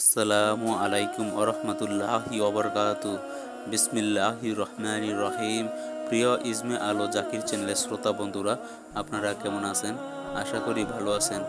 আসসালামু আলাইকুম আরহামতুল্লাহি ওবরকাত। বিসমিল্লাহি রহমান রহিম। প্রিয় ইজমে আলো জাকির চ্যানেলের শ্রোতা বন্ধুরা, আপনারা কেমন আছেন? আশা করি ভালো আছেন।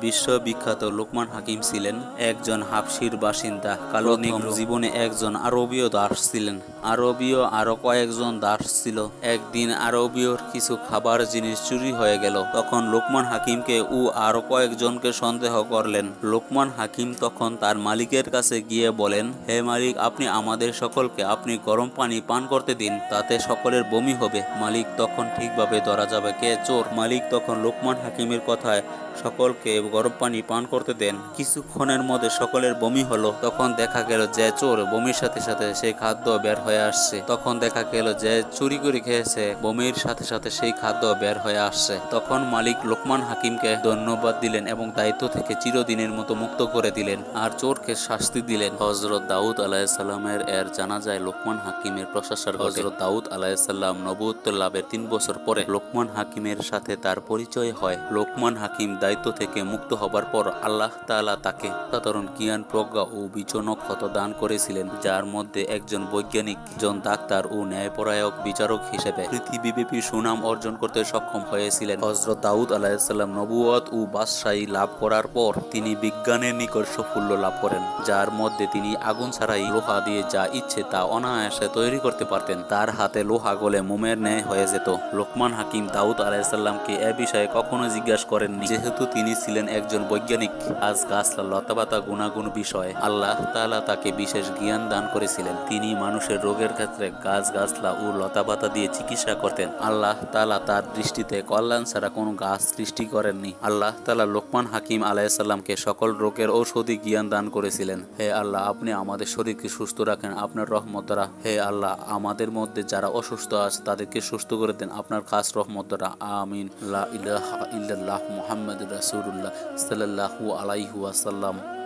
বিশ্ববিখ্যাত লোকমান হাকিম ছিলেন একজন হাফসির বাসিন্দা। কালো নিগ্রো জীবনে একজন আরবীয় দাস ছিলেন। আরবীয় আরও কয়েকজন দাস ছিল। একদিন আরবীয়র কিছু খাবার জিনিস চুরি হয়ে গেল। তখন লোকমান হাকিমকে ও আরও কয়েকজনকে সন্দেহ করলেন। লোকমান হাকিম তখন তার মালিকের কাছে গিয়ে বলেন হে মালিক আপনি আমাদের সকলকে আপনি গরম পানি পান করতে দিন তাতে সকলের বমি হবে। মালিক তখন ঠিকভাবে ধরা যাবে কে? চোর। মালিক তখন লোকমান হাকিমের কথায় সকলকে গরম পানি পান করতে দেন। কিছুক্ষণের মধ্যে সকলের বমি হলো। তখন দেখা গেল যে চোর বমির সাথে সাথে সেই খাদ্য বের হয়ে আসছে। তখন দেখা গেল যে চুরি করে খেয়েছে, বমির সাথে সাথে সেই খাদ্য বের হয়ে আসছে। তখন মালিক লোকমান হাকিমকে ধন্যবাদ দিলেন এবং দায়িত্ব থেকে চিরদিনের মতো মুক্ত করে দিলেন আর চোরকে শাস্তি দিলেন। হজরত দাউদ আলাহিসাল্লামের এর জানা যায় লোকমান হাকিমের প্রশাসক হজরত দাউদ আলাহিসাল্লাম নবুত্ব লাভের তিন বছর পরে লোকমান হাকিমের সাথে তার পরিচয় হয়। লোকমান হাকিম দায়িত্ব থেকে মুক্ত হবার পর আল্লাহ তালা তাকে সাধারণ জ্ঞান, প্রজ্ঞা ও বিচনক ক্ষত দান করেছিলেন, যার মধ্যে একজন বৈজ্ঞানিক একজন ডাক্তার ও ন্যায়পরায়ক বিচারক হিসেবে পৃথিবীব্যাপী সুনাম অর্জন করতে সক্ষম হয়েছিলেন। হজরত দাউদ আলাহিসাল্লাম নবুয়ত ও বাদশাহী লাভ করার পর তিনি বিজ্ঞানের নিকট সাফল্য লাভ করেন, যার মধ্যে তিনি আগুন ছাড়াই লোহা দিয়ে যা ইচ্ছে তা অনায়াসে তৈরি করতে পারতেন, তার হাতে লোহা গলে মোমের ন্যায় হয়ে যেত। লোকমান হাকিম দাউদ আলাহিসাল্লামকে এ বিষয়ে কখনো জিজ্ঞাসা করেননি। যেহেতু তিনি ছিলেন একজন বৈজ্ঞানিক। আজ গাছলা লতাপাতা গুণাগুণ বিষয়। আল্লাহ তাআলা তাকে বিশেষ জ্ঞান দান করেছিলেন। তিনি মানুষের রোগের ক্ষেত্রে গাছ, গাছলা ও লতাপাতা দিয়ে চিকিৎসা করতেন। আল্লাহ তাআলা তার দৃষ্টিতে কল্যাণ ছাড়া কোনো গাছ সৃষ্টি করেননি। আল্লাহ তালা লোকমান হাকিম আলাইসাল্লামকে সকল রোগের ঔষধি জ্ঞান দান করেছিলেন। হে আল্লাহ, আপনি আমাদের শরীরকে সুস্থ রাখেন, আপনার রহমত দ্বারা। হে আল্লাহ, আমাদের মধ্যে যারা অসুস্থ আছে, তাদেরকে সুস্থ করে দেন। আপনার খাস রহমত দ্বারা। আমিন। লা ইলাহা সাল্লাল্লাহু আলাইহি ওয়াসাল্লাম।